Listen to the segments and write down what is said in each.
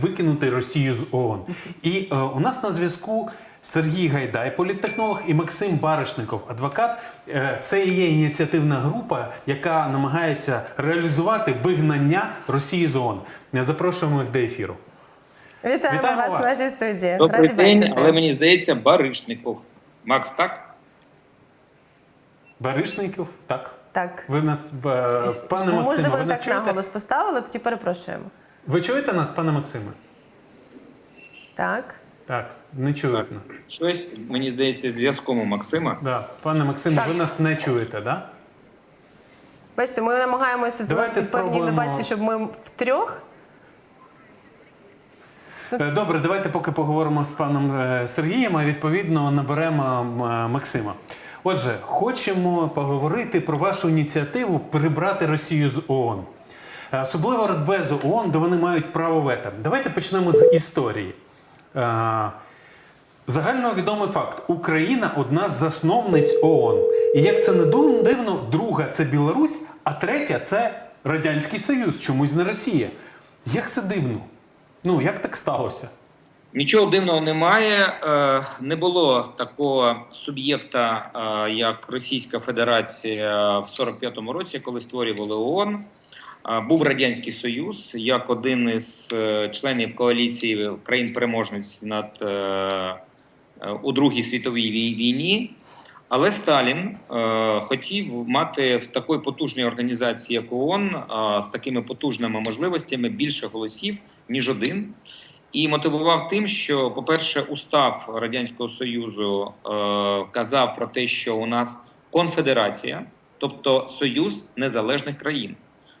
викинути Росію з ООН. І е, у нас на зв'язку Сергій Гайдай, політтехнолог, і Максим Баришников, адвокат. Е, це і є ініціативна група, яка намагається реалізувати вигнання Росії з ООН. Запрошуємо їх до ефіру. Вітаємо, Вітаємо вас, вас. в нашій студії. Добрий Раді день, бачити. але мені здається, Баришников. Макс, так? Баришников, так. Так. Ви нас, е, пане Максиме, Можливо, ви ви нас так чуєте? наголос поставили, тоді перепрошуємо. Ви чуєте нас, пане Максиме? Так. Так, не чуєте. Щось, мені здається, зв'язком у Максима. Да. Пане Максиме, Так. ви нас не чуєте, так? Да? Бачите, ми намагаємося Давайте звести певні спробуємо. інновації, щоб ми втрьох. Е, Добре, давайте поки поговоримо з паном е, Сергієм, а відповідно наберемо м, е, Максима. Отже, хочемо поговорити про вашу ініціативу прибрати Росію з ООН. Е, Особливо Радбезу ООН, де вони мають право вето. Давайте почнемо з історії. Е, Загальновідомий факт: Україна одна з засновниць ООН. І як це не дивно, друга це Білорусь, а третя це Радянський Союз, чомусь не Росія. Як це дивно? Ну, як так сталося? Нічого дивного немає. Е, Не було такого суб'єкта, як Російська Федерація в 45-му році, коли створювали ООН. Був Радянський Союз як один із е, членів коаліції країн-переможниць над е, е, у Другій світовій війні. Але Сталін хотів мати в такої потужній організації, як ООН, з такими потужними можливостями більше голосів, ніж один. І мотивував тим, що, по-перше, устав Радянського Союзу е, казав про те, що у нас конфедерація, тобто союз незалежних країн.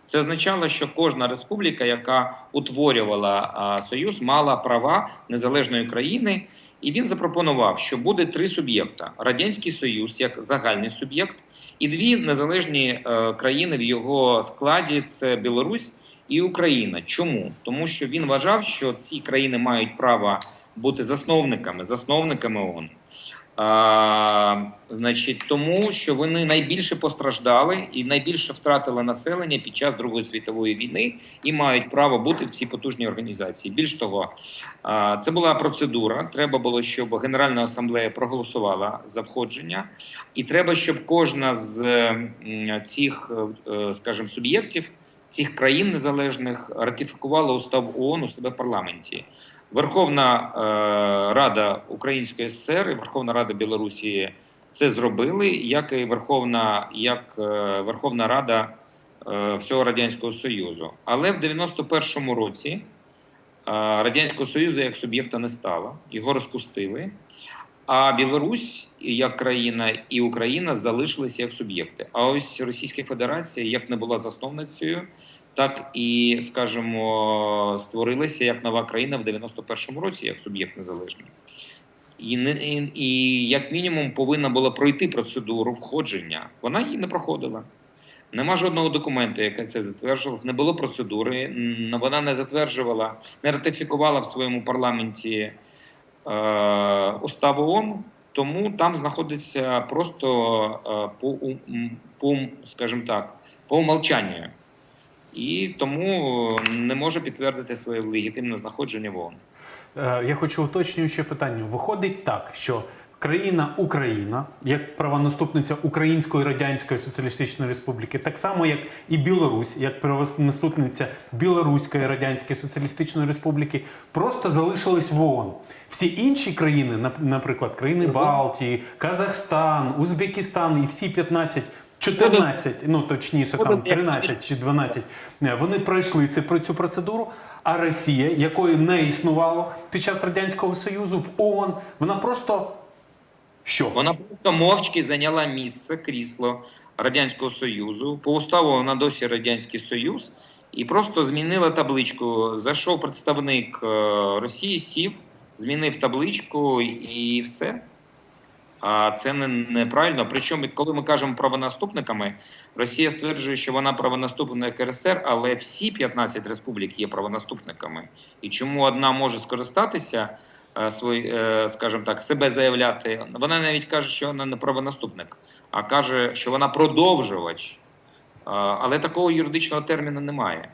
Це означало, що кожна республіка, яка утворювала союз, мала права незалежної країни. І він запропонував, що буде три суб'єкта: Радянський Союз як загальний суб'єкт, і дві незалежні е, країни в його складі це Білорусь і Україна. Чому? Тому що він вважав, що ці країни мають право бути засновниками, засновниками ООН. А, значить, тому що вони найбільше постраждали і найбільше втратили населення під час Другої світової війни і мають право бути в цій потужній організації. Більш того, а, це була процедура. Треба було, щоб Генеральна асамблея проголосувала за входження, і треба, щоб кожна з цих, е, скажімо, суб'єктів. Цих країн незалежних ратифікувала устав ООН у себе в парламенті. Верховна е, Рада Української ССР і Верховна Рада Білорусі це зробили, як і Верховна, як е, Верховна Рада е, всього Радянського Союзу. Але в 91-му році Радянського Союзу як суб'єкта не стало, його розпустили. А Білорусь як країна і Україна залишилися як суб'єкти. А ось Російська Федерація як не була засновницею, так і, скажімо, створилася як нова країна в 91-му році, як суб'єкт незалежний. І, і, і як мінімум повинна була пройти процедуру входження. Вона її не проходила. Нема жодного документу, який це затверджував. Не було процедури. Вона не затверджувала, не ратифікувала в своєму парламенті е, устав ООН, тому там знаходиться просто е, по, по, скажімо так, по умовчанню. І тому не може підтвердити своє легітимне знаходження в ООН. Е, Я хочу уточнююче питання. Виходить так, що країна Україна, як правонаступниця Української Радянської Соціалістичної Республіки, так само як і Білорусь, як правонаступниця Білоруської Радянської Соціалістичної Республіки, просто залишились в ООН. Всі інші країни, нап- наприклад, країни Балтії, Казахстан, Узбекистан і всі 15 14, ну точніше, там 13 чи 12, е, вони пройшли про цю процедуру. А Росія, якої не існувало під час Радянського Союзу в ООН, вона просто що? Вона просто мовчки зайняла місце крісло Радянського Союзу. По уставу вона досі Радянський Союз, і просто змінила табличку. Зайшов представник е, Росії, сів, змінив табличку і все. А це не, неправильно. Причому, коли ми кажемо правонаступниками, Росія стверджує, що вона правонаступник РСР, але всі 15 республік є правонаступниками. І чому одна може скористатися е, свій, е, скажімо так, себе заявляти? Вона навіть каже, що вона не правонаступник, а каже, що вона продовжувач. Е, Але такого юридичного терміну немає.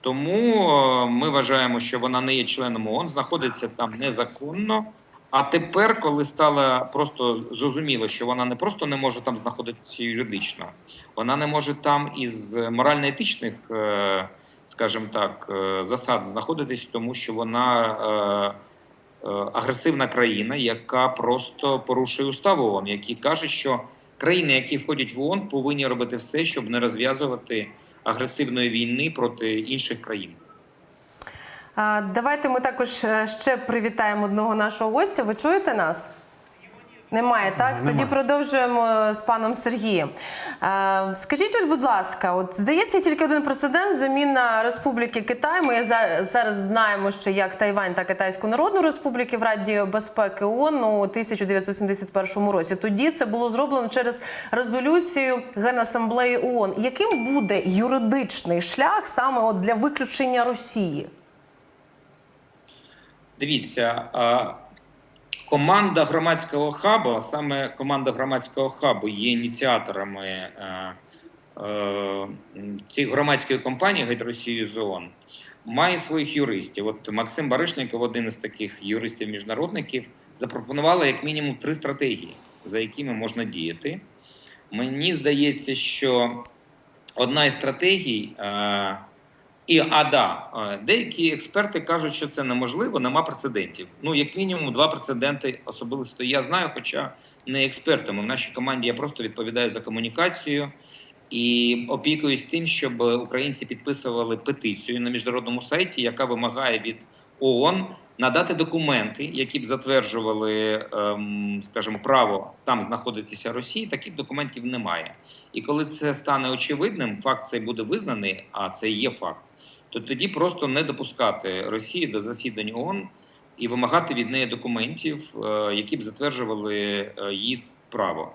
Тому ми вважаємо, що вона не є членом ООН, знаходиться там незаконно. А тепер, коли стало просто зрозуміло, що вона не просто не може там знаходитися юридично, вона не може там із морально-етичних, е, скажімо так, е, засад знаходитись, тому що вона е, агресивна країна, яка просто порушує устав ООН, який каже, що країни, які входять в ООН, повинні робити все, щоб не розв'язувати агресивної війни проти інших країн. Давайте ми також е, ще привітаємо одного нашого гостя. Ви чуєте нас? Немає, так? Немає. Тоді продовжуємо з паном Сергієм. Скажіть, ось, будь ласка, от здається, тільки один прецедент заміна Республіки Китай. Ми за- зараз знаємо, що як Тайвань та Китайську Народну Республіки в Раді безпеки ООН у 1971 році. Тоді це було зроблено через резолюцію Генасамблеї ООН. Яким буде юридичний шлях саме от для виключення Росії? Дивіться, команда громадського хабу, а саме команда громадського хабу є ініціаторами е, е, цієї громадської компанії «Геть Росію з має своїх юристів. От Максим Баришников, один із таких юристів-міжнародників, запропонували як мінімум три стратегії, за якими можна діяти. Мені здається, що одна із стратегій. І а да, е, деякі експерти кажуть, що це неможливо, нема прецедентів. Ну, як мінімум, два прецеденти особисто я знаю, хоча не експертом. В нашій команді я просто відповідаю за комунікацію і опікуюсь тим, щоб українці підписували петицію на міжнародному сайті, яка вимагає від ООН надати документи, які б затверджували, ем, скажімо, право там знаходитися Росії. Таких документів немає. І коли це стане очевидним, факт цей буде визнаний, а це є факт то тоді просто не допускати Росії до засідань ООН і вимагати від неї документів, е, які б затверджували е, її право.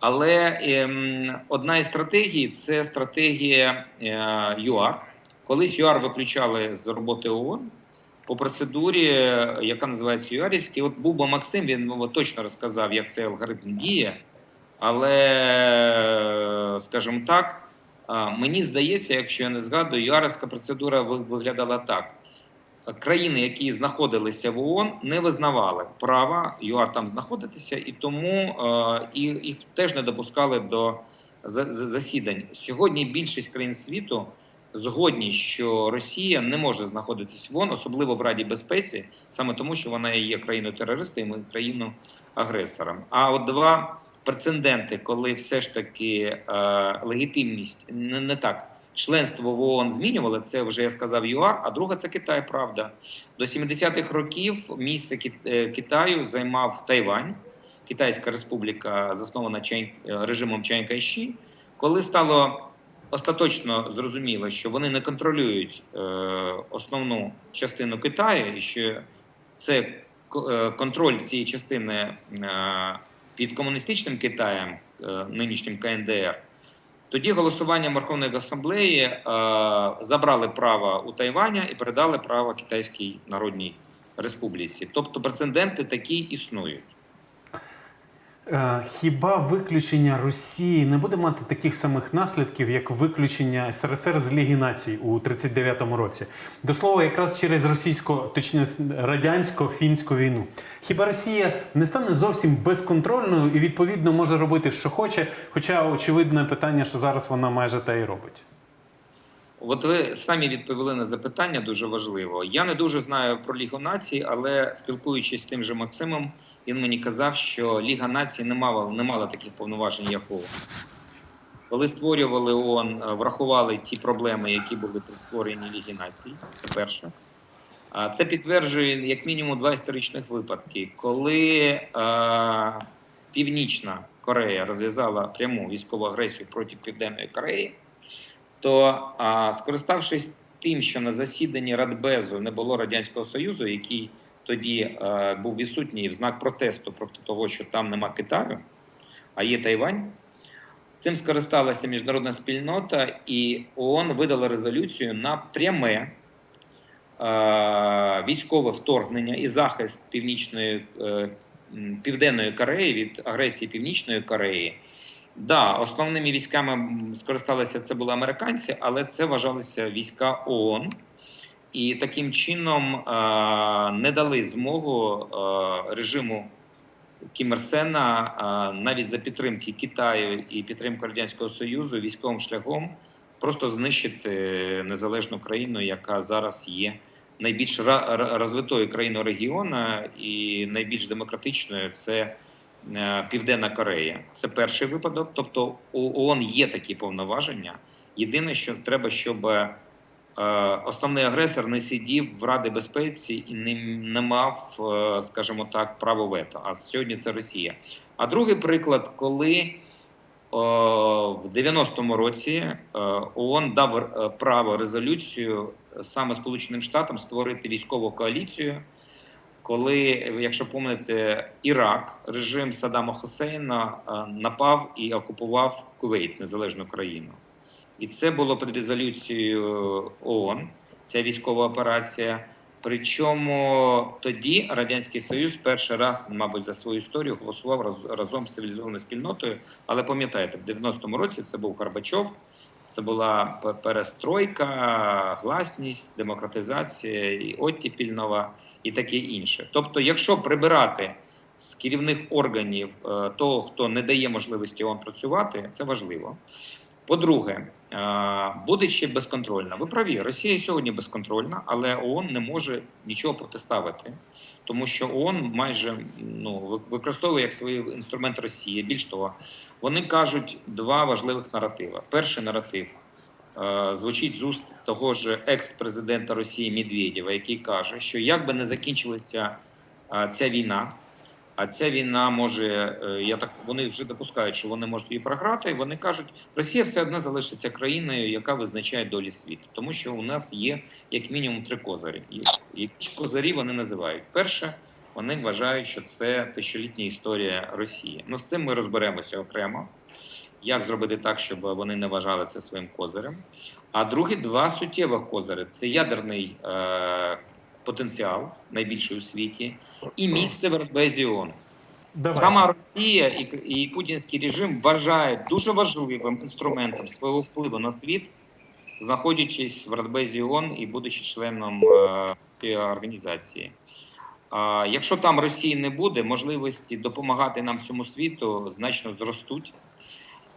Але ем, одна із стратегій це стратегія е, ЮАР. Колись ЮАР виключали з роботи ООН по процедурі, яка називається ЮАРівський. От був би Максим, він ну, точно розказав, як цей алгоритм діє. Але, скажімо так, Мені здається, якщо я не згадую, юарська процедура виглядала так: країни, які знаходилися в ООН, не визнавали права ЮАР там знаходитися, і тому е, їх теж не допускали до за- за- засідань. Сьогодні більшість країн світу згодні, що Росія не може знаходитись в ООН, особливо в Раді безпеці, саме тому, що вона є країною терористом і країною агресором. А от два прецеденти, коли все ж таки е, легітимність не, не так. Членство в ООН змінювали, це вже я сказав ЮАР, а друга це Китай, правда. До 70-х років місце е, Китаю займав Тайвань, Китайська республіка, заснована е, режимом Кайші. Коли стало остаточно зрозуміло, що вони не контролюють е, основну частину Китаю, і що це контроль цієї частини під комуністичним Китаєм, е, нинішнім КНДР, тоді голосуванням Верховної асамблеї е, забрали право у Тайваня і передали право Китайській Народній Республіці. Тобто прецеденти такі існують. Е, Хіба виключення Росії не буде мати таких самих наслідків, як виключення СРСР з Ліги націй у 39-му році? До слова, якраз через російсько, точніше радянсько-фінську війну. Хіба Росія не стане зовсім безконтрольною і відповідно може робити, що хоче? Хоча очевидне питання, що зараз вона майже те і робить. От ви самі відповіли на запитання дуже важливо. Я не дуже знаю про Лігу націй, але спілкуючись з тим же Максимом, він мені казав, що Ліга націй не мала, не мала таких повноважень, як ООН. Коли створювали ООН, е, врахували ті проблеми, які були при створенні Ліги націй. Це перше. Це підтверджує як мінімум два історичних випадки, коли е, Північна Корея розв'язала пряму військову агресію проти Південної Кореї то а, скориставшись тим, що на засіданні Радбезу не було радянського союзу, який тоді е, був відсутній в знак протесту проти того, що там нема Китаю, а є Тайвань. Цим скористалася міжнародна спільнота, і ООН видала резолюцію на пряме е, військове вторгнення і захист північної е, південної Кореї від агресії Північної Кореї. Да, основними військами скористалися це були американці, але це вважалися війська ООН. І таким чином е, не дали змогу е, режиму Кім Ір Сена е, навіть за підтримки Китаю і підтримки Радянського Союзу військовим шляхом просто знищити незалежну країну, яка зараз є найбільш розвитою країною регіону і найбільш демократичною. Це Південна Корея. Це перший випадок. Тобто у ООН є такі повноваження. Єдине, що треба, щоб е, основний агресор не сидів в Раді безпеці і не, не мав, е, скажімо так, право вето. А сьогодні це Росія. А другий приклад, коли е, в 90-му році е, ООН дав е, право резолюцію е, саме Сполученим Штатам створити військову коаліцію. Коли, якщо пам'ятаєте, Ірак, режим Саддама Хусейна е, напав і окупував Кувейт, незалежну країну. І це було під резолюцією ООН, ця військова операція. Причому тоді Радянський Союз перший раз, мабуть, за свою історію голосував разом з цивілізованою спільнотою. Але пам'ятаєте, в 90-му році це був Горбачов, це була перестройка, гласність, демократизація, і оттіпіль нова і таке інше. Тобто, якщо прибирати з керівних органів е, того, хто не дає можливості вам працювати, це важливо. По-друге, е, буде ще безконтрольна. Ви праві, Росія сьогодні безконтрольна, але ООН не може нічого протиставити, тому що ООН майже ну, використовує як свій інструмент Росії. Більш того, вони кажуть два важливих наратива. Перший наратив е, звучить з уст того ж екс-президента Росії Медведєва, який каже, що як би не закінчилася е, ця війна. А ця війна може, е, я так вони вже допускають, що вони можуть її програти. Вони кажуть, Росія все одно залишиться країною, яка визначає долі світу, тому що у нас є як мінімум три козирі. І- Які ж козирі вони називають? Перше, вони вважають, що це тисячолітня історія Росії. Ну з цим ми розберемося окремо. Як зробити так, щоб вони не вважали це своїм козирем? А другі два суттєвих козири це ядерний е, потенціал, найбільший у світі, і місце в Радбезі Сама Росія і, і путінський режим вважають дуже важливим інструментом свого впливу на світ, знаходячись в Радбезі ООН і будучи членом е, організації. А якщо там Росії не буде, можливості допомагати нам всьому світу значно зростуть.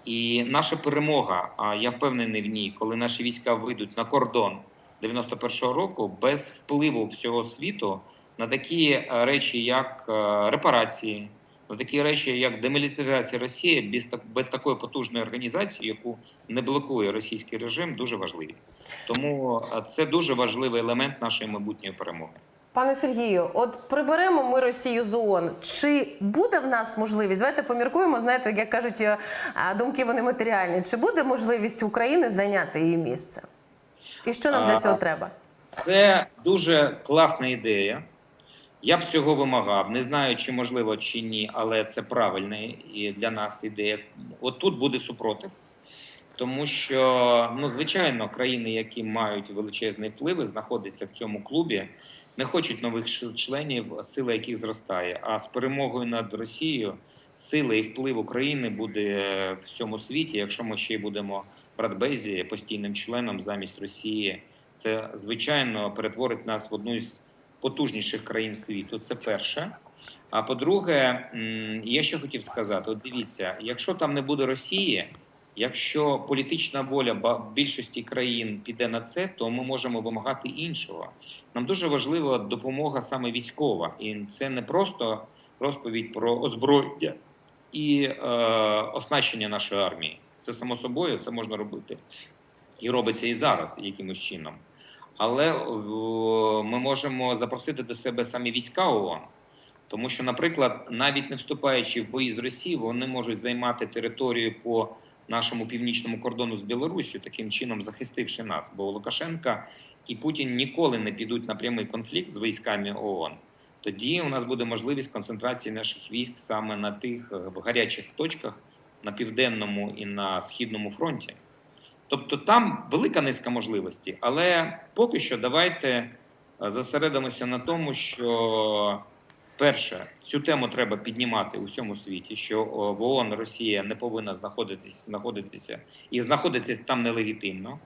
І наша перемога, а я впевнений в ній, коли наші війська вийдуть на кордон 91-го року без впливу всього світу на такі е, речі, як е, репарації, на такі речі, як демілітаризація Росії, без, без такої потужної організації, яку не блокує російський режим, дуже важливі. Тому е, це дуже важливий елемент нашої майбутньої перемоги. Пане Сергію, от приберемо ми Росію з ООН. Чи буде в нас можливість? Давайте поміркуємо. Знаєте, як кажуть, думки вони матеріальні. Чи буде можливість України зайняти її місце? І що нам для цього треба? Це дуже класна ідея. Я б цього вимагав. Не знаю, чи можливо, чи ні, але це правильна і для нас ідея. От тут буде супротив. Тому що, ну, звичайно, країни, які мають величезний вплив, і знаходяться в цьому клубі, не хочуть нових членів, сила яких зростає. А з перемогою над Росією сила і вплив України буде в всьому світі. Якщо ми ще й будемо в Радбезі постійним членом замість Росії, це звичайно перетворить нас в одну із потужніших країн світу. Це перше. А по-друге, я ще хотів сказати: от дивіться, якщо там не буде Росії, якщо політична воля більшості країн піде на це, то ми можемо вимагати іншого. Нам дуже важлива допомога саме військова, і це не просто розповідь про озброєння і е, оснащення нашої армії. Це само собою, це можна робити. І робиться і зараз якимось чином. Але е, ми можемо запросити до себе самі війська ООН. Тому що, наприклад, навіть не вступаючи в бої з Росією, вони можуть займати територію по нашому північному кордону з Білоруссю, таким чином захистивши нас. Бо Лукашенка і Путін ніколи не підуть на прямий конфлікт з військами ООН. Тоді у нас буде можливість концентрації наших військ саме на тих е, гарячих точках на південному і на східному фронті. Тобто там велика низка можливостей, але поки що давайте е, зосередимося на тому, що Перше, цю тему треба піднімати у всьому світі, що о, в ООН Росія не повинна знаходитись, знаходитися і знаходитись там нелегітимно.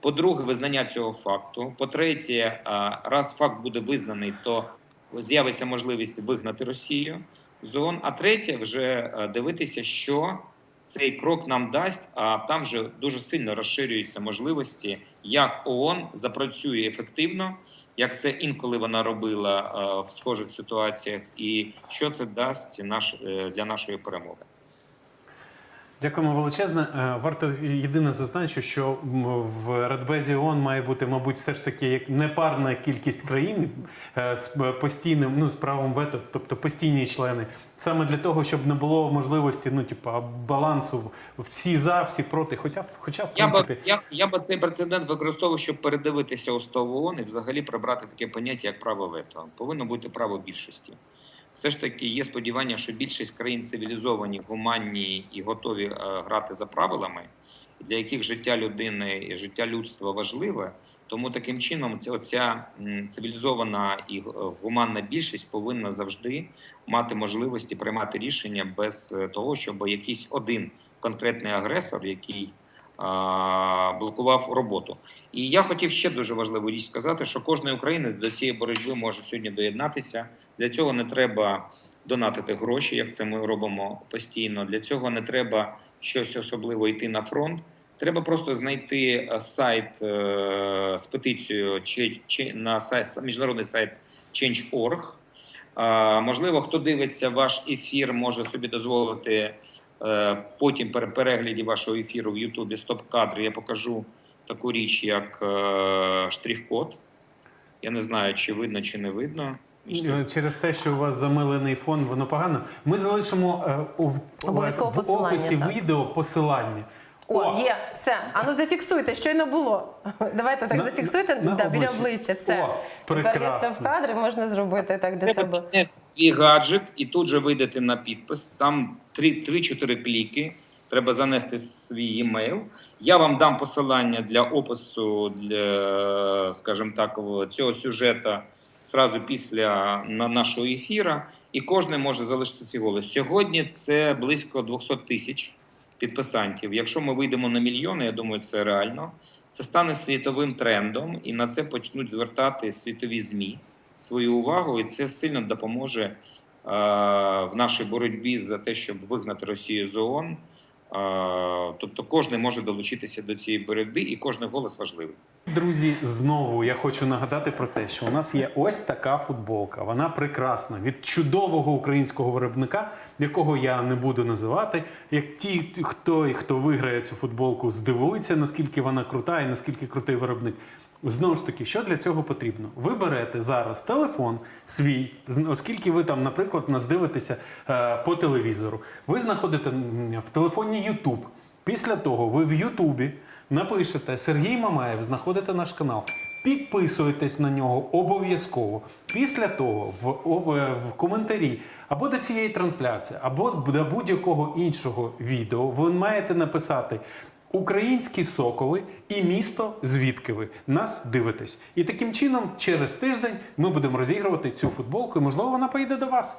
По-друге, визнання цього факту. По-третє, раз факт буде визнаний, то з'явиться можливість вигнати Росію з ООН. А третє, вже е, дивитися, що цей крок нам дасть. А там вже дуже сильно розширюються можливості, як ООН запрацює ефективно, як це інколи вона робила е, в схожих ситуаціях, і що це дасть е, для нашої перемоги. Дякуємо величезне. Е, Варто єдине зазначити, що в Радбезі ООН має бути, мабуть, все ж таки як непарна кількість країн з постійним, ну з правом вето, тобто постійні члени, саме для того, щоб не було можливості, ну типа балансу всі за, всі проти. Хоча, хоча в Я би, я, я би цей прецедент використовував, щоб передивитися устав ООН і взагалі прибрати таке поняття, як право вето. Повинно бути право більшості. Все ж таки є сподівання, що більшість країн цивілізовані, гуманні і готові е, грати за правилами, для яких життя людини і життя людства важливе. Тому таким чином ця цивілізована і е, гуманна більшість повинна завжди мати можливості приймати рішення без е, того, щоб якийсь один конкретний агресор, який блокував роботу. І я хотів ще дуже важливу річ сказати, що кожен українець до цієї боротьби може сьогодні доєднатися. Для цього не треба донатити гроші, як це ми робимо постійно. Для цього не треба щось особливо йти на фронт. Треба просто знайти е, сайт е, з петицією чи, чи на сайт міжнародний сайт Change.org. Можливо, хто дивиться ваш ефір, може собі дозволити е, потім при перегляді вашого ефіру в Ютубі стоп-кадри. Я покажу таку річ, як штрих-код. Я не знаю, чи видно, чи не видно. е, через те, що у вас замилений фон, воно погано. Ми залишимо е, у в описі так. відео посилання. О, є, все. Ану зафіксуйте, щойно було. Давайте так На- зафіксуйте на да, біля обличчя. Все. О, Тепер є в кадри, можна зробити так для Треба себе. свій гаджет і тут же вийдете на підпис. Там 3-4 кліки. Треба занести свій емейл. Я вам дам посилання для опису для, скажімо так, в- цього сюжету зразу після на нашого ефіра, і кожен може залишити свій голос. Сьогодні це близько 200 тисяч підписантів. Якщо ми вийдемо на мільйони, я думаю, це реально. Це стане світовим трендом, і на це почнуть звертати світові змі свою увагу, і це сильно допоможе е, в нашій боротьбі за те, щоб вигнати Росію з ООН. Е, тобто кожен може долучитися до цієї боротьби, і кожен голос важливий. Друзі, знову я хочу нагадати про те, що у нас є ось така футболка. Вона прекрасна від чудового українського виробника, якого я не буду називати. Як ті, хто, і хто виграє цю футболку, здивується, наскільки вона крута і наскільки крутий виробник. Знову ж таки, що для цього потрібно? Ви берете зараз телефон свій, оскільки ви там, наприклад, нас дивитеся е, по телевізору. Ви знаходите в телефоні YouTube. Після того ви в Ютубі напишете Сергій Мамаєв, знаходите наш канал, підписуєтесь на нього обов'язково. Після того в, е, в коментарі або до цієї трансляції, або до будь-якого іншого відео ви маєте написати. Українські соколи і місто, звідки ви нас дивитесь. І таким чином, через тиждень ми будемо розігрувати цю футболку, і можливо вона поїде до вас.